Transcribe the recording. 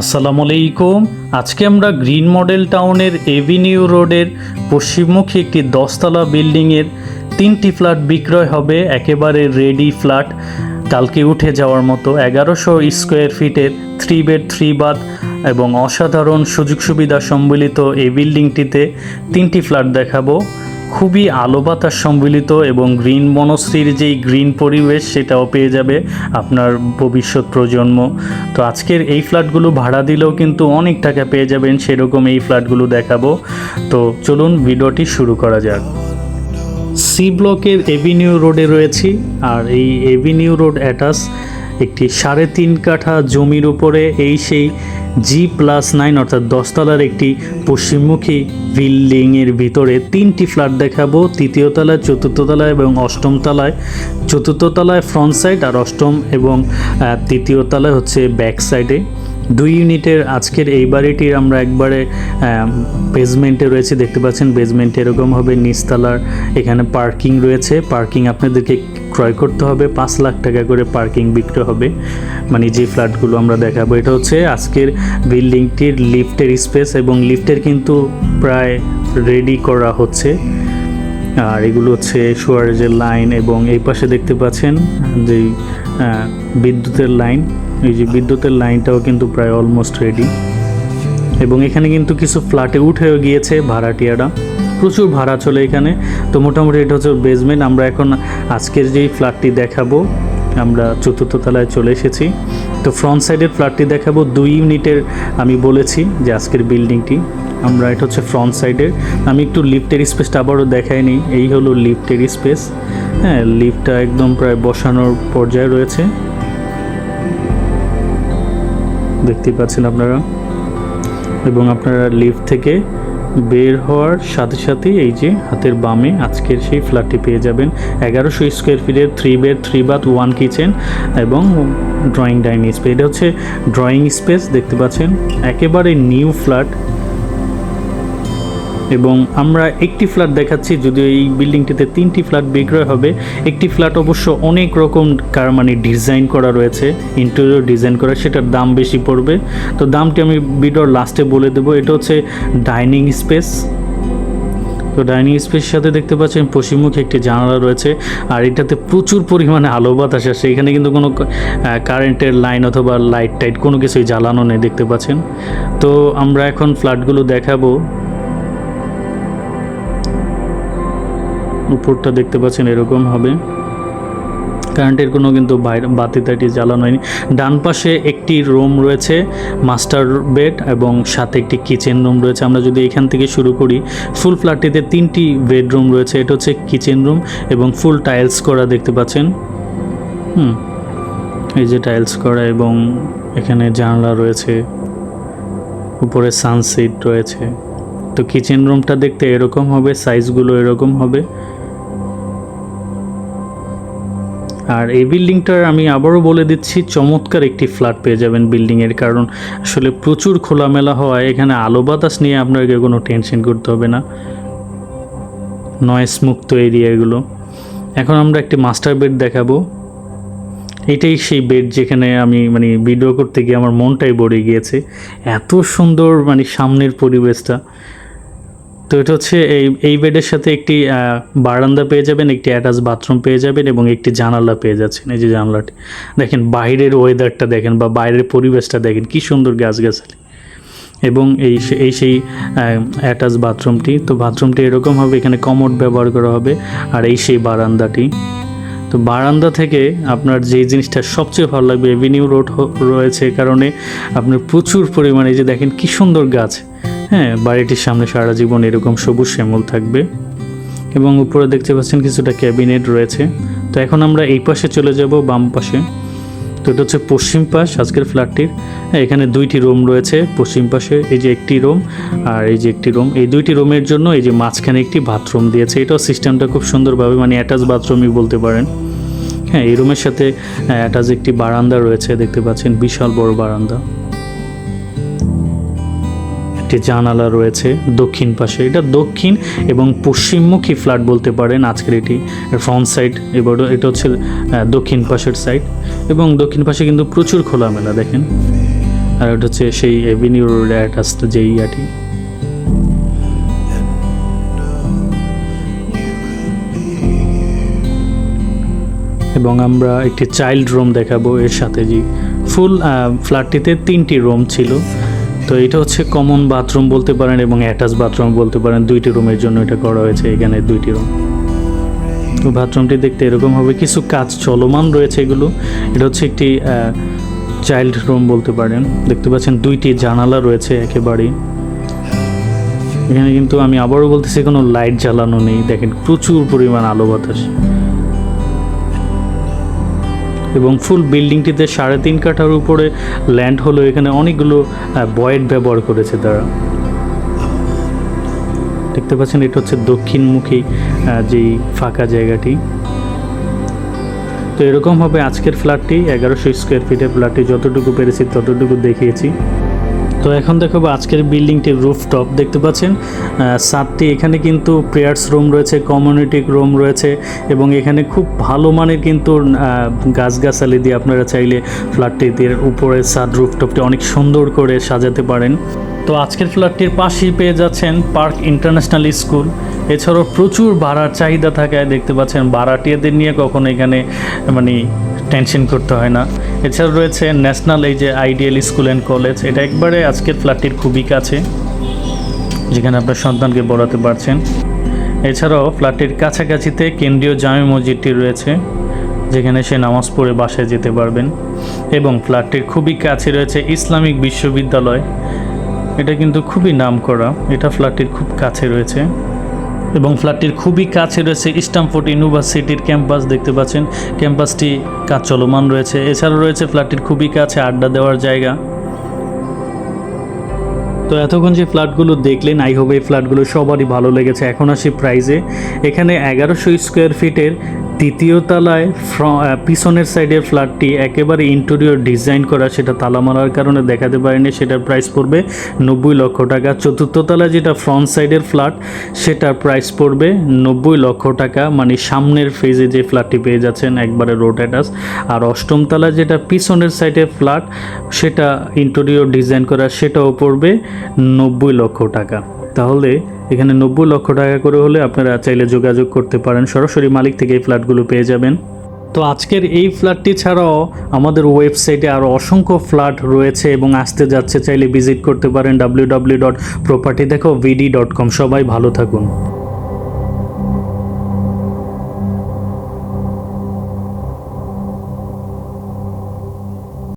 আসসালামু আলাইকুম। আজকে আমরা গ্রিন মডেল টাউনের এভিনিউ রোডের পশ্চিমমুখী একটি দশতলা বিল্ডিংয়ের তিনটি ফ্ল্যাট বিক্রয় হবে, একেবারে রেডি ফ্ল্যাট। কালকে উঠে যাওয়ার মতো এগারোশো স্কোয়ার ফিটের থ্রি বেড থ্রি বাথ এবং অসাধারণ সুযোগ সুবিধা সম্বলিত এই বিল্ডিংটিতে তিনটি ফ্ল্যাট দেখাবো। খুবই আলো বাতাস সম্মিলিত এবং গ্রিন বনশ্রীর যেই গ্রিন পরিবেশ, সেটাও পেয়ে যাবে আপনার ভবিষ্যৎ প্রজন্ম। তো আজকের এই ফ্ল্যাটগুলো ভাড়া দিলেও কিন্তু অনেক টাকা পেয়ে যাবেন, সেরকম এই ফ্ল্যাটগুলো দেখাবো। তো চলুন ভিডিওটি শুরু করা যাক। সি ব্লকের এভিনিউ রোডে রয়েছি, আর এই এভিনিউ রোড অ্যাটাস একটি সাড়ে তিন কাঠা জমির উপরে এই সেই জি প্লাস নাইন অর্থাৎ দশতলার একটি পশ্চিমমুখী বিল্ডিংয়ের ভিতরে তিনটি ফ্ল্যাট দেখাবো। তৃতীয় তলায়, চতুর্থ তলায় এবং অষ্টম তলায়। চতুর্থ তলায় ফ্রন্ট সাইড আর অষ্টম এবং তৃতীয় তলায় হচ্ছে ব্যাক সাইডে। দুই ইউনিটের আজকের এই বাড়িটির আমরা একবারে বেসমেন্টে রয়েছে, দেখতে পাচ্ছেন বেসমেন্টে এরকম হবে নিচতলার, এখানে পার্কিং রয়েছে। পার্কিং আপনাদেরকে ক্রয় করতে হবে, পাঁচ লাখ টাকা করে পার্কিং বিক্রি হবে। মানে যে ফ্ল্যাটগুলো আমরা দেখাবো, এটা হচ্ছে আজকের বিল্ডিংটির লিফটের স্পেস এবং লিফটের কিন্তু প্রায় রেডি করা হচ্ছে। আর এগুলো হচ্ছে সুয়ারেজের লাইন এবং এই পাশে দেখতে পাচ্ছেন যে বিদ্যুতের লাইন এই যে বিদ্যুতের লাইনটাও কিন্তু প্রায় অলমোস্ট রেডি এবং এখানে কিন্তু কিছু ফ্ল্যাটে উঠেও গিয়েছে ভাড়াটিয়ারা। প্রচুর ভাড়া চলে এখানে। তো মোটামুটি এটা হচ্ছে বেসমেন্ট আমরা এখন আজকের যেই ফ্ল্যাটটি দেখাবো, আমরা চতুর্থ তলায় চলে এসেছি। তো ফ্রন্ট সাইডের ফ্ল্যাটটি দেখাবো। দুই ইউনিটের আমি বলেছি যে আজকের বিল্ডিংটি আমরা এটা হচ্ছে ফ্রন্ট সাইডের আমি একটু লিফটের স্পেসটা আবারও দেখাই দেখাইনি। এই হলো লিফটের স্পেস হ্যাঁ লিফটটা একদম প্রায় বসানোর পর্যায়ে রয়েছে। দেখতেই পাচ্ছেন আপনারা। এবং আপনারা লিফট থেকে বের হওয়ার সাথে সাথে এই যে হাতের বামে আজকের সেই ফ্ল্যাটটি পেয়ে যাবেন। এগারোশো স্কোয়ার ফিটের three bed three bath one kitchen এবং ড্রয়িং ডাইনিং স্পেস এটা হচ্ছে ড্রয়িং স্পেস দেখতে পাচ্ছেন। একেবারে নিউ ফ্ল্যাট এবং আমরা একটি ফ্ল্যাট দেখাচ্ছি, যদিও এই বিল্ডিংটিতে তিনটি ফ্ল্যাট বিক্রয় হবে। একটি ফ্ল্যাট অবশ্য অনেক রকম কার মানে ডিজাইন করা রয়েছে ইন্টেরিয়র ডিজাইন করা, সেটার দাম বেশি পড়বে। তো দামটি আমি ভিডিওর লাস্টে বলে দেবো, এটা হচ্ছে ডাইনিং স্পেস। তো ডাইনিং স্পেসের সাথে দেখতে পাচ্ছেন পশ্চিমমুখী একটি জানালা রয়েছে, আর এটাতে প্রচুর পরিমাণে আলো বাতাস আসে। এখানে কিন্তু কোনো কারেন্টের লাইন অথবা লাইট টাইট কোনো কিছুই জ্বালানো নেই, দেখতে পাচ্ছেন। তো আমরা এখন ফ্ল্যাটগুলো দেখাবো। উপরটা দেখতে পাচ্ছেন এরকম হবে। কারেন্টের কোনো কিন্তু বাতি টাতি জ্বালানো হয়নি। ডান পাশে একটি রুম রয়েছে, মাস্টার বেড এবং সাথে একটি কিচেন রুম রয়েছে। আমরা যদি এখান থেকে শুরু করি, ফুল ফ্ল্যাটটিতে তিনটি বেডরুম রয়েছে। এটা হচ্ছে কিচেন রুম এবং ফুল টাইলস করা দেখতে পাচ্ছেন। হুম, এই যে টাইলস করা এবং এখানে জানলা রয়েছে, উপরে সানসেট রয়েছে। তো কিচেন রুমটা দেখতে এরকম হবে, সাইজগুলো এরকম হবে। আর এই বিল্ডিংটার আমি আবারও বলে দিচ্ছি, চমৎকার একটি ফ্ল্যাট পেয়ে যাবেন বিল্ডিংয়ের, কারণ আসলে প্রচুর খোলামেলা হওয়ায় এখানে আলো বাতাস নিয়ে আপনাকে কোনো টেনশন করতে হবে না। নয়েস মুক্ত এরিয়া এগুলো। এখন আমরা একটি মাস্টার বেড দেখাবো। এটাই সেই বেড যেখানে আমি মানে ভিডিও করতে গিয়ে আমার মনটাই ভরে গিয়েছে। এত সুন্দর মানে সামনের পরিবেশটা। তো এটা হচ্ছে এই এই বেডের সাথে একটি বারান্দা পেয়ে যাবেন, একটি অ্যাটাচ বাথরুম পেয়ে যাবেন এবং একটি জানালা পেয়ে যাচ্ছেন। এই যে জানালাটি, দেখেন বাইরের ওয়েদারটা দেখেন বা বাইরের পরিবেশটা দেখেন কি সুন্দর গাছগাছালি। এবং এই এই সেই অ্যাটাচ বাথরুমটি তো বাথরুমটি এরকম হবে, এখানে কমোড ব্যবহার করা হবে, আর এই সেই বারান্দাটি। তো বারান্দা থেকে আপনার যে জিনিসটা সবচেয়ে ভালো লাগবে এভিনিউ রোড রয়েছে কারণে আপনার প্রচুর পরিমাণে যে দেখেন কি সুন্দর গাছ। হ্যাঁ বাড়িটির সামনে সারা জীবন এরকম সবুজ শ্যামল থাকবে। এবং উপরে দেখতে পাচ্ছেন কিছুটা ক্যাবিনেট রয়েছে। তো এখন আমরা এই পাশে চলে যাব বাম পাশে। তো এটা হচ্ছে পশ্চিম পাশ আজকের ফ্ল্যাটটির। হ্যাঁ এখানে দুইটি রুম রয়েছে পশ্চিম পাশে, এই যে একটি রুম আর এই যে একটি রুম। এই দুইটি রুমের জন্য এই যে মাঝখানে একটি বাথরুম দিয়েছে। এটাও সিস্টেমটা খুব সুন্দরভাবে মানে অ্যাটাচ বাথরুমই বলতে পারেন। হ্যাঁ এই রুমের সাথে অ্যাটাচ একটি বারান্দা রয়েছে, দেখতে পাচ্ছেন বিশাল বড় বারান্দা। একটি জানালা রয়েছে দক্ষিণ পাশে। এটা দক্ষিণ এবং পশ্চিমমুখী ফ্ল্যাট বলতে পারেন আজকের এটি। ফ্রন্ট সাইড এবার এটা হচ্ছে দক্ষিণ পাশের সাইড এবং দক্ষিণ পাশে কিন্তু প্রচুর খোলামেলা, দেখেন। আর এটা হচ্ছে সেই এভিনিউ রোড অ্যাটাচড যেই ইয়াটি। এবং আমরা একটি চাইল্ড রুম দেখাবো এর সাথে, জি। ফুল ফ্ল্যাটটিতে তিনটি রুম ছিল। তো এটা হচ্ছে কমন বাথরুম বলতে পারেন এবং অ্যাটাচ বাথরুম বলতে পারেন। দুইটি রুমের জন্য এটা করা হয়েছে, এখানে দুইটি রুম তো বাথরুমটি দেখতে এরকম হবে। কিছু কাজ চলমান রয়েছে এগুলো। এটা হচ্ছে একটি চাইল্ড রুম বলতে পারেন। দেখতে পাচ্ছেন দুইটি জানালা রয়েছে একেবারেই। এখানে কিন্তু আমি আবারও বলতেছি, কোনো লাইট জ্বালানো নেই। দেখেন প্রচুর পরিমাণ আলো বাতাস। এবং ফুল বিল্ডিংটিতে সাড়ে তিন কাঠার উপরে ল্যান্ড হলো। এখানে অনেকগুলো বয়েড ব্যবহার করেছে তারা। দেখতে পাচ্ছেন, এটা হচ্ছে দক্ষিণমুখী যেই ফাঁকা জায়গাটি। তো এরকম হবে আজকের ফ্ল্যাটটি। এগারোশো স্কোয়ার ফিটের ফ্ল্যাটটি যতটুকু পেরেছি ততটুকু দেখিয়েছি। তো এখন দেখো আজকের বিল্ডিংটির রুফটপ, দেখতে পাচ্ছেন? সাতটি, এখানে কিন্তু প্রেয়ার্স রুম রয়েছে, কমিউনিটি রুম রয়েছে, এবং এখানে খুব ভালো মানের কিন্তু গাছগাছালি দিয়ে আপনারা চাইলে ফ্ল্যাটটির উপরে সাদ রুফটপটি অনেক সুন্দর করে সাজাতে পারেন। তো আজকের ফ্ল্যাটটির পাশেই পেয়ে যাচ্ছেন পার্ক ইন্টারন্যাশনাল স্কুল। এছাড়াও প্রচুর ভাড়ার চাহিদা থাকায় দেখতে পাচ্ছেন। ভাড়াটিয়াদের নিয়ে কখনো এখানে মানে টেনশন করতে হয় না। এছাড়া রয়েছে ন্যাশনাল এই যে আইডিয়াল স্কুল অ্যান্ড কলেজ, এটা একবারে আজকের ফ্ল্যাটটির খুবই কাছে, যেখানে আপনার সন্তানকে পড়াতে পারছেন। এছাড়াও ফ্ল্যাটটির কাছাকাছিতে কেন্দ্রীয় জামে মসজিদটি রয়েছে, যেখানে সে নামাজ পড়ে বাসায় যেতে পারবেন। এবং ফ্ল্যাটটির খুবই কাছে রয়েছে ইসলামিক বিশ্ববিদ্যালয়, এটা কিন্তু খুবই নাম করা এটা ফ্ল্যাটটির খুব কাছে রয়েছে। এবং ফ্ল্যাটটির খুবই কাছে রয়েছে স্টামফোর্ড ইউনিভার্সিটির ক্যাম্পাস, দেখতে পাচ্ছেন। ক্যাম্পাসটি কাজ চলমান রয়েছে। এছাড়াও রয়েছে ফ্ল্যাটটির খুবই কাছে আড্ডা দেওয়ার জায়গা। তো এতক্ষণ যে ফ্ল্যাটগুলো দেখলেন, আই হোপ এই ফ্ল্যাটগুলো সবারই ভালো লেগেছে। এখন আসি প্রাইজে। এখানে এগারোশো স্কোয়ার ফিটের তৃতীয় তলায় পিছনের সাইডের ফ্ল্যাটটি একেবারে ইন্টেরিয়র ডিজাইন করা, সেটা তালা মারার কারণে দেখাতে পারেনি, সেটার প্রাইস পড়বে নব্বই লক্ষ টাকা। চতুর্থ তলায় যেটা ফ্রন্ট সাইডের ফ্ল্যাট সেটার প্রাইস পড়বে নব্বই লক্ষ টাকা মানে সামনের ফেজে যে ফ্ল্যাটটি পেয়ে যাচ্ছেন, একবারে রোড অ্যাটাচ আর অষ্টম তলায় যেটা পিছনের সাইডের ফ্ল্যাট সেটা ইন্টেরিয়র ডিজাইন করা, সেটাও পড়বে নব্বই লক্ষ টাকা। তাহলে এখানে নব্বই লক্ষ টাকা করে হলে আপনারা চাইলে যোগাযোগ করতে পারেন। সরাসরি মালিক থেকে এই ফ্ল্যাটগুলো পেয়ে যাবেন। তো আজকের এই ফ্ল্যাটটি ছাড়াও আমাদের ওয়েবসাইটে আরও অসংখ্য ফ্ল্যাট রয়েছে এবং আসতে যাচ্ছে। চাইলে ভিজিট করতে পারেন ডাব্লিউ ডাব্লিউ ডট প্রপার্টি দেখো ভিডি ডট কম সবাই ভালো থাকুন।